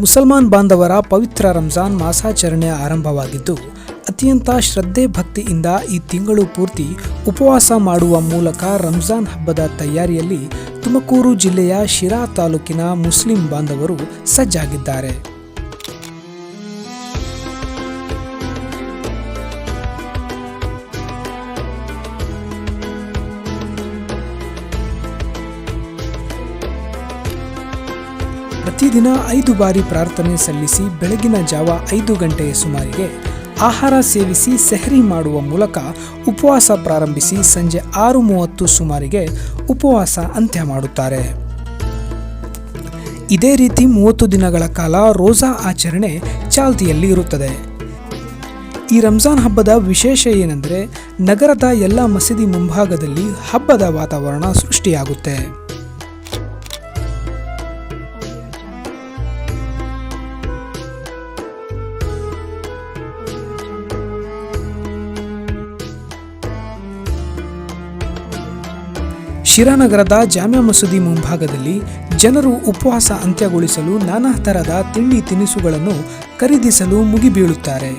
ಮುಸಲ್ಮಾನ್ ಬಾಂಧವರ ಪವಿತ್ರ ರಂಜಾನ್ ಮಾಸಾಚರಣೆ ಆರಂಭವಾಗಿದ್ದು, ಅತ್ಯಂತ ಶ್ರದ್ಧೆ ಭಕ್ತಿಯಿಂದ ಈ ತಿಂಗಳು ಪೂರ್ತಿ ಉಪವಾಸ ಮಾಡುವ ಮೂಲಕ ರಂಜಾನ್ ಹಬ್ಬದ ತಯಾರಿಯಲ್ಲಿ ತುಮಕೂರು ಜಿಲ್ಲೆಯ ಶಿರಾ ತಾಲೂಕಿನ ಮುಸ್ಲಿಂ ಬಾಂಧವರು ಸಜ್ಜಾಗಿದ್ದಾರೆ. ಪ್ರತಿದಿನ ಐದು ಬಾರಿ ಪ್ರಾರ್ಥನೆ ಸಲ್ಲಿಸಿ ಬೆಳಗಿನ ಜಾವ ಐದು ಗಂಟೆಯ ಸುಮಾರಿಗೆ ಆಹಾರ ಸೇವಿಸಿ ಸೆಹರಿ ಮಾಡುವ ಮೂಲಕ ಉಪವಾಸ ಪ್ರಾರಂಭಿಸಿ ಸಂಜೆ ಆರು ಮೂವತ್ತು ಸುಮಾರಿಗೆ ಉಪವಾಸ ಅಂತ್ಯ ಮಾಡುತ್ತಾರೆ. ಇದೇ ರೀತಿ ಮೂವತ್ತು ದಿನಗಳ ಕಾಲ ರೋಜಾ ಆಚರಣೆ ಚಾಲ್ತಿಯಲ್ಲಿ ಇರುತ್ತದೆ. ಈ ರಂಜಾನ್ ಹಬ್ಬದ ವಿಶೇಷ ಏನೆಂದರೆ ನಗರದ ಎಲ್ಲ ಮಸೀದಿ ಮುಂಭಾಗದಲ್ಲಿ ಹಬ್ಬದ ವಾತಾವರಣ ಸೃಷ್ಟಿಯಾಗುತ್ತೆ. ಶಿರಾನಗರದ ಜಾಮ್ಯಾ ಮಸೂದಿ ಮುಂಭಾಗದಲ್ಲಿ ಜನರು ಉಪವಾಸ ಅಂತ್ಯಗೊಳಿಸಲು ನಾನಾ ತರಹದ ತಿಂಡಿ ತಿನಿಸುಗಳನ್ನು ಖರೀದಿಸಲು ಮುಗಿಬೀಳುತ್ತಾರೆ.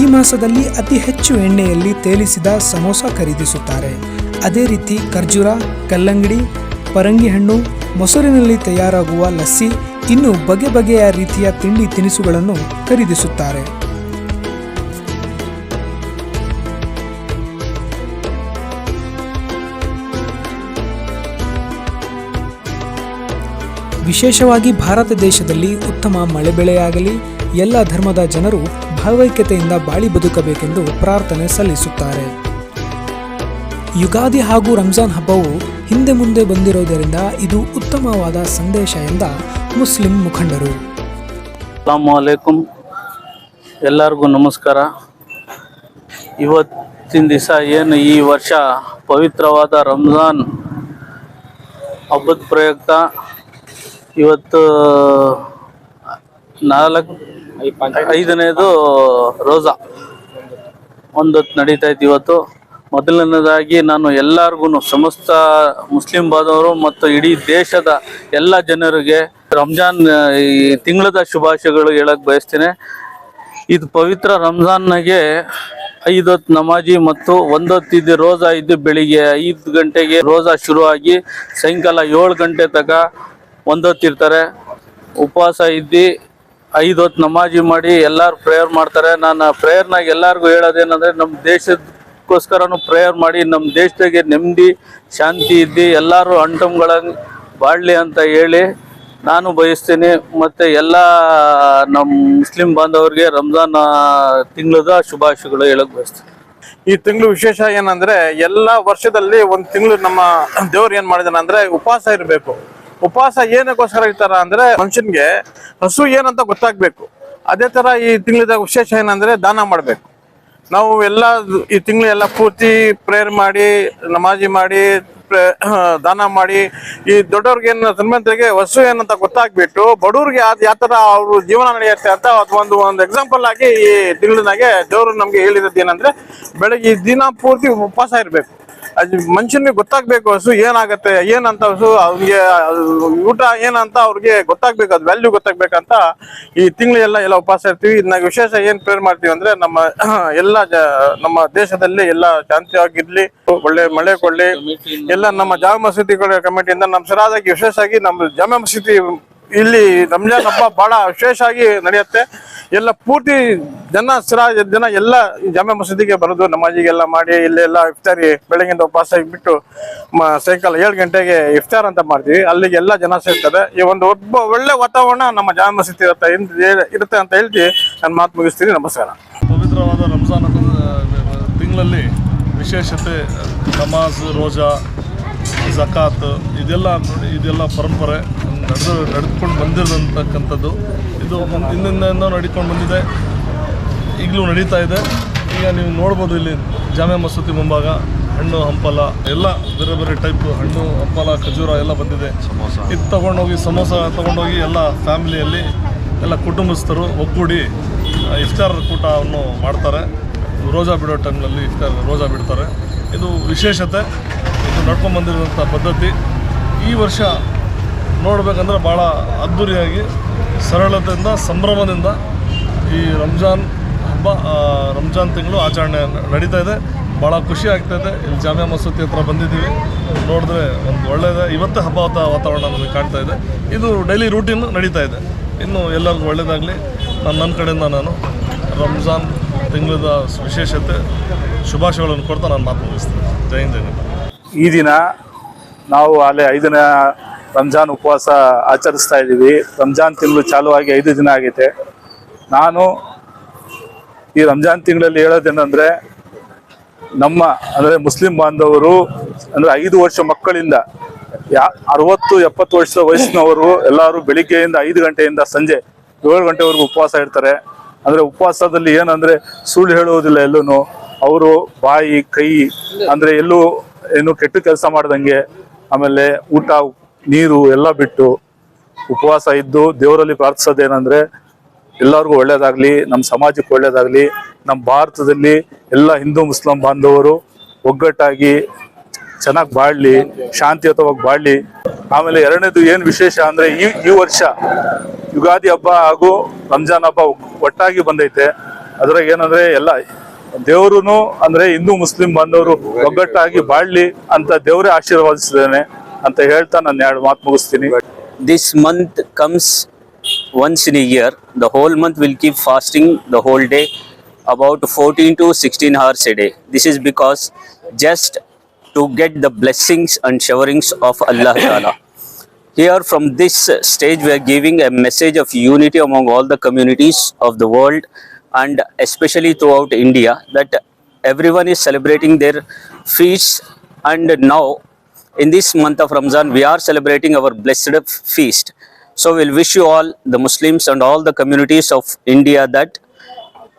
ಈ ಮಾಸದಲ್ಲಿ ಅತಿ ಹೆಚ್ಚು ಎಣ್ಣೆಯಲ್ಲಿ ತೇಲಿಸಿದ ಸಮೋಸ ಖರೀದಿಸುತ್ತಾರೆ. ಅದೇ ರೀತಿ ಖರ್ಜೂರ, ಕಲ್ಲಂಗಡಿ ಪರಂಗಿ ಹಣ್ಣು ಮೊಸರಿನಲ್ಲಿ ತಯಾರಾಗುವ ಲಸ್ಸಿ, ಇನ್ನು ಬಗೆ ಬಗೆಯ ರೀತಿಯ ತಿಂಡಿ ತಿನಿಸುಗಳನ್ನು ಖರೀದಿಸುತ್ತಾರೆ. ವಿಶೇಷವಾಗಿ ಭಾರತ ದೇಶದಲ್ಲಿ ಉತ್ತಮ ಮಳೆ ಬೆಳೆಯಾಗಲಿ, ಎಲ್ಲ ಧರ್ಮದ ಜನರು ಭಾವೈಕ್ಯತೆಯಿಂದ ಬಾಳಿ ಬದುಕಬೇಕೆಂದು ಪ್ರಾರ್ಥನೆ ಸಲ್ಲಿಸುತ್ತಾರೆ. ಯುಗಾದಿ ಹಾಗೂ ರಂಜಾನ್ ಹಬ್ಬವು ಹಿಂದೆ ಮುಂದೆ ಬಂದಿರುವುದರಿಂದ ಇದು ಉತ್ತಮವಾದ ಸಂದೇಶ ಎಂದ ಮುಸ್ಲಿಂ ಮುಖಂಡರು. ಅಲೈಕುಂ ಎಲ್ಲರಿಗೂ ನಮಸ್ಕಾರ. ಇವತ್ತಿನ ದಿವಸ ಏನು ಈ ವರ್ಷ ಪವಿತ್ರವಾದ ರಂಜಾನ್ ಹಬ್ಬದ ಪ್ರಯುಕ್ತ? ಇವತ್ತು, ನಾಲ್ಕು, ಐದನೇದು ರೋಜಾ. ಒಂದೊತ್ತು ನಡೀತಾ ಇತ್ತು ಇವತ್ತು. ಮೊದಲನೇದಾಗಿ ನಾನು ಎಲ್ಲರಿಗೂ ಸಮಸ್ತ ಮುಸ್ಲಿಂ ಬಾಂಧವರು ಮತ್ತು ಇಡೀ ದೇಶದ ಎಲ್ಲ ಜನರಿಗೆ ರಂಜಾನ್, ಈ ತಿಂಗಳದ ಶುಭಾಶಯಗಳು ಹೇಳಕ್ ಬಯಸ್ತೇನೆ. ಇದು ಪವಿತ್ರ ರಂಜಾನ್ನಾಗೆ ಐದೊತ್ತು ನಮಾಜಿ ಮತ್ತು ಒಂದೊತ್ತಿದ್ದು ರೋಜಾ ಇದ್ದು ಬೆಳಿಗ್ಗೆ ಐದು ಗಂಟೆಗೆ ರೋಜಾ ಶುರುವಾಗಿ ಸಾಯಂಕಾಲ ಏಳು ಗಂಟೆ ತನಕ ಒಂದೊತ್ತಿರ್ತಾರೆ ಉಪವಾಸ ಇದ್ದು ಐದು ಹೊತ್ತು ನಮಾಜಿ ಮಾಡಿ ಎಲ್ಲರೂ ಪ್ರೇಯರ್ ಮಾಡ್ತಾರೆ. ನಾನು ಪ್ರೇಯರ್ನಾಗ ಎಲ್ಲರಿಗೂ ಹೇಳೋದೇನಂದರೆ ನಮ್ಮ ದೇಶಕ್ಕೋಸ್ಕರನು ಪ್ರೇಯರ್ ಮಾಡಿ ನಮ್ಮ ದೇಶದಾಗೆ ನೆಮ್ಮದಿ, ಶಾಂತಿ ಇದ್ದು, ಎಲ್ಲರೂ ಅಂಟಮ್ಗಳಂಗೆ ಬಾಳಲಿ ಅಂತ ಹೇಳಿ ನಾನು ಬಯಸ್ತೀನಿ. ಮತ್ತು ಎಲ್ಲ ನಮ್ಮ ಮುಸ್ಲಿಂ ಬಾಂಧವರಿಗೆ ರಂಜಾನ್ ತಿಂಗಳದ ಶುಭಾಶಯಗಳು ಹೇಳಕ್ ಬಯಸ್ತೀನಿ. ಈ ತಿಂಗಳು ವಿಶೇಷ ಏನಂದ್ರೆ ಎಲ್ಲ ವರ್ಷದಲ್ಲಿ ಒಂದು ತಿಂಗಳು ನಮ್ಮ ದೇವ್ರು ಏನ್ ಮಾಡಿದಾನೆ ಅಂದ್ರೆ ಉಪವಾಸ ಇರಬೇಕು. ಉಪವಾಸ ಏನಕ್ಕೋಸ್ಕರ ಇರ್ತಾರ ಅಂದ್ರೆ ಮನುಷ್ಯನ್ಗೆ ಹಸು ಏನಂತ ಗೊತ್ತಾಗ್ಬೇಕು. ಅದೇ ತರ ಈ ತಿಂಗಳದ ವಿಶೇಷ ಏನಂದ್ರೆ ದಾನ ಮಾಡ್ಬೇಕು. ನಾವು ಎಲ್ಲ ಈ ತಿಂಗಳು ಎಲ್ಲ ಪೂರ್ತಿ ಪ್ರೇಯರ್ ಮಾಡಿ, ನಮಾಜಿ ಮಾಡಿ ದಾನ ಮಾಡಿ, ಈ ದೊಡ್ಡವ್ರಿಗೆ ಏನು ಶ್ರೀಮಂತರಿಗೆ ವಸ್ತು ಏನಂತ ಗೊತ್ತಾಗ್ಬಿಟ್ಟು ಬಡವ್ರಿಗೆ ಅದು ಯಾವ ತರ ಅವ್ರ ಜೀವನ ನಡೆಯುತ್ತೆ ಅಂತ ಒಂದು ಒಂದು ಎಕ್ಸಾಂಪಲ್ ಆಗಿ ಈ ತಿಂಗಳಿನಾಗೆ ದೇವರು ನಮ್ಗೆ ಹೇಳಿರೋದು ಏನಂದ್ರೆ ಬೆಳಗ್ಗೆ ದಿನ ಪೂರ್ತಿ ಉಪವಾಸ ಇರ್ಬೇಕು. ಮನುಷ್ಯನಿಗೆ ಗೊತ್ತಾಗ್ಬೇಕು ಹಸು ಏನಾಗತ್ತೆ, ಏನಂತ ಹಸು ಅವ್ರಿಗೆ ಊಟ ಏನಂತ ಅವ್ರಿಗೆ ಗೊತ್ತಾಗ್ಬೇಕು, ಅದು ವ್ಯಾಲ್ಯೂ ಗೊತ್ತಾಗ್ಬೇಕಂತ ಈ ತಿಂಗಳು ಎಲ್ಲ ಉಪವಾಸ ಇರ್ತೀವಿ. ಇದನ್ನ ವಿಶೇಷ ಏನ್ ಪ್ರೇರ್ ಮಾಡ್ತೀವಿ ಅಂದ್ರೆ ನಮ್ಮ ಎಲ್ಲ ನಮ್ಮ ದೇಶದಲ್ಲಿ ಎಲ್ಲ ಶಾಂತಿಯಾಗಿರ್ಲಿ, ಒಳ್ಳೆ ಮಳೆ ಕೊಡ್ಲಿ, ಎಲ್ಲ ನಮ್ಮ ಜಾಮ ಮಸೀದಿ ಕಮಿಟಿಯಿಂದ ನಮ್ಮ ಸರಾದಾಗಿ ವಿಶೇಷವಾಗಿ ನಮ್ಮ ಜಾಮ ಮಸೀದಿ ಇಲ್ಲಿ ರಂಜಾನ್ ಹಬ್ಬ ಬಹಳ ವಿಶೇಷವಾಗಿ ನಡೆಯುತ್ತೆ. ಎಲ್ಲ ಪೂರ್ತಿ ಜನ ಸ್ಥಿರ ಜನ ಎಲ್ಲ ಜಮೆ ಮಸೀದಿಗೆ ಬರೋದು, ನಮಾಜಿಗೆಲ್ಲ ಮಾಡಿ, ಇಲ್ಲೆಲ್ಲ ಇಫ್ತಾರಿ, ಬೆಳಗಿಂದ ಉಪವಾಸ ಬಿಟ್ಟು ಸಾಯಂಕಾಲ ಏಳು ಗಂಟೆಗೆ ಇಫ್ತಾರ್ ಅಂತ ಮಾಡ್ತೀವಿ. ಅಲ್ಲಿಗೆ ಎಲ್ಲ ಜನ ಸೇರ್ತಾರೆ ಈ ಒಂದು ಒಬ್ಬ ಒಳ್ಳೆ ವಾತಾವರಣ ನಮ್ಮ ಜಾಮೆ ಮಸೀದಿ ಇರುತ್ತೆ ಇರುತ್ತೆ ಅಂತ ಹೇಳ್ತಿ. ನಾನು ಮಾತು ಮುಗಿಸ್ತೀನಿ. ನಮಸ್ಕಾರ. ಪವಿತ್ರವಾದ ರಂಜಾನ್ ತಿಂಗಳಲ್ಲಿ ವಿಶೇಷತೆ, ನಮಾಜ್, ರೋಜಾ, ಜಕಾತ್, ಇದೆಲ್ಲ ನೋಡಿ, ಇದೆಲ್ಲ ಪರಂಪರೆ. ನಡೆದು ನಡೆದುಕೊಂಡು ಬಂದಿರತಕ್ಕಂಥದ್ದು. ಇದು ಹಿಂದಿನಿಂದ ನಡೀಕೊಂಡು ಬಂದಿದೆ. ಈಗಲೂ ನಡೀತಾ ಇದೆ. ಈಗ ನೀವು ನೋಡ್ಬೋದು ಇಲ್ಲಿ ಜಾಮೆ ಮಸೂತಿ ಮುಂಭಾಗ ಹಣ್ಣು ಹಂಪಲ ಎಲ್ಲ ಬೇರೆ ಬೇರೆ ಟೈಪ್ ಹಣ್ಣು ಹಂಪಲ ಖಜೂರ ಎಲ್ಲ ಬಂದಿದೆ. ಇದು ತೊಗೊಂಡೋಗಿ ಸಮೋಸ ತೊಗೊಂಡೋಗಿ ಎಲ್ಲ ಫ್ಯಾಮಿಲಿಯಲ್ಲಿ ಎಲ್ಲ ಕುಟುಂಬಸ್ಥರು ಒಗ್ಗೂಡಿ ಇಫ್ತಾರ್ ಕೂಟವನ್ನು ಮಾಡ್ತಾರೆ. ರೋಜಾ ಬಿಡೋ ಟೈಮ್ನಲ್ಲಿ ಇಫ್ತಾರ್ ರೋಜಾ ಬಿಡ್ತಾರೆ. ಇದು ವಿಶೇಷತೆ. ಇದು ನಡ್ಕೊಂಡು ಬಂದಿರುವಂಥ ಪದ್ಧತಿ. ಈ ವರ್ಷ ನೋಡಬೇಕಂದ್ರೆ ಭಾಳ ಅದ್ಧೂರಿಯಾಗಿ ಸರಳತೆಯಿಂದ, ಸಂಭ್ರಮದಿಂದ ಈ ರಂಜಾನ್ ಹಬ್ಬ ರಂಜಾನ್ ತಿಂಗಳು ಆಚರಣೆ ನಡೀತಾ ಇದೆ. ಭಾಳ ಖುಷಿ ಆಗ್ತಾ ಇದೆ. ಇಲ್ಲಿ ಜಾಮಿಯಾ ಮಸೂತಿ ಹತ್ರ ಬಂದಿದ್ದೀವಿ. ನೋಡಿದ್ರೆ ಒಂದು ಒಳ್ಳೆಯದೇ ಇವತ್ತೇ ಹಬ್ಬ ವಾತ- ವಾತಾವರಣ ನಮಗೆ ಕಾಣ್ತಾ ಇದೆ. ಇದು ಡೈಲಿ ರೂಟೀನ್ ನಡೀತಾ ಇದೆ. ಇನ್ನು ಎಲ್ಲರಿಗೂ ಒಳ್ಳೆಯದಾಗಲಿ ನಾನು ನನ್ನ ಕಡೆಯಿಂದ ನಾನು ರಂಜಾನ್ ತಿಂಗಳದ ವಿಶೇಷತೆ, ಶುಭಾಶಯಗಳನ್ನು ಕೊಡ್ತಾ ನಾನು ಮಾತು ಮುಗಿಸ್ತೀನಿ ಜೈ ಹಿಂದ್. ಈ ದಿನ ನಾವು ಅಲ್ಲೇ ಐದನೇ ರಂಜಾನ್ ಉಪವಾಸ ಆಚರಿಸ್ತಾ ಇದ್ದೀವಿ. ರಂಜಾನ್ ತಿಂಗಳು ಚಾಲುವಾಗಿ ಐದು ದಿನ ಆಗೈತೆ. ನಾನು ಈ ರಂಜಾನ್ ತಿಂಗಳಲ್ಲಿ ಹೇಳೋದೇನಂದರೆ, ನಮ್ಮ, ಅಂದರೆ ಮುಸ್ಲಿಂ ಬಾಂಧವರು, ಅಂದರೆ ಐದು ವರ್ಷ ಮಕ್ಕಳಿಂದ, ಯಾ, ಅರವತ್ತು, ಎಪ್ಪತ್ತು ವರ್ಷದ ವಯಸ್ಸಿನವರು ಎಲ್ಲರೂ ಬೆಳಿಗ್ಗೆಯಿಂದ ಐದು ಗಂಟೆಯಿಂದ ಸಂಜೆ ಏಳು ಗಂಟೆವರೆಗೂ ಉಪವಾಸ ಇರ್ತಾರೆ. ಅಂದರೆ ಉಪವಾಸದಲ್ಲಿ ಏನಂದರೆ ಸುಳ್ಳು ಹೇಳುವುದಿಲ್ಲ ಎಲ್ಲೂ ಅವರು ಬಾಯಿ, ಕೈ, ಅಂದರೆ ಎಲ್ಲೂ ಏನು ಕೆಟ್ಟ ಕೆಲಸ ಮಾಡ್ದಂಗೆ, ಆಮೇಲೆ ಊಟ ನೀರು ಎಲ್ಲ ಬಿಟ್ಟು ಉಪವಾಸ ಇದ್ದು ದೇವರಲ್ಲಿ ಪ್ರಾರ್ಥಿಸೋದೇನಂದ್ರೆ ಎಲ್ಲರಿಗೂ ಒಳ್ಳೇದಾಗ್ಲಿ ನಮ್ಮ ಸಮಾಜಕ್ಕೆ ಒಳ್ಳೇದಾಗ್ಲಿ ನಮ್ಮ ಭಾರತದಲ್ಲಿ ಎಲ್ಲ ಹಿಂದೂ, ಮುಸ್ಲಿಂ ಬಾಂಧವರು ಒಗ್ಗಟ್ಟಾಗಿ ಚೆನ್ನಾಗಿ ಬಾಳ್ಲಿ, ಶಾಂತಿಯುತವಾಗಿ ಬಾಳ್ಲಿ. ಆಮೇಲೆ ಎರಡನೇದು ಏನು ವಿಶೇಷ ಅಂದ್ರೆ ಈ ಈ ವರ್ಷ ಯುಗಾದಿ ಹಬ್ಬ ಹಾಗೂ ರಂಜಾನ್ ಹಬ್ಬ ಒಟ್ಟಾಗಿ ಬಂದೈತೆ. ಅದ್ರಾಗ ಏನಂದ್ರೆ ಎಲ್ಲ ದೇವರೂ ಅಂದ್ರೆ ಹಿಂದೂ, ಮುಸ್ಲಿಂ ಬಾಂಧವರು ಒಗ್ಗಟ್ಟಾಗಿ ಬಾಳ್ಲಿ ಅಂತ ದೇವರೇ ಆಶೀರ್ವಾದಿಸಿದ್ದೇನೆ. ಅಂತ ಹೇಳ್ತಾ ನಾನು ಎರಡು ಮಾತು ಮುಗಿಸ್ತೀನಿ this month comes once in a year the whole month will keep fasting the whole day about 14 to 16 hours a day this is because just to get the blessings and showerings of allah Ta'ala. here from this stage we are giving a message of unity among all the communities of the world and especially throughout india that everyone is celebrating their feasts and now in this month of Ramzan, we are celebrating our blessed feast. So we'll wish you all, the Muslims and all the communities of India, that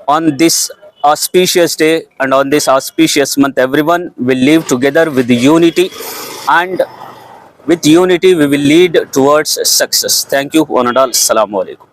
on this auspicious day and on this auspicious month, everyone will live together with unity and with unity we will lead towards success. Thank you, one and all. Assalamu alaikum.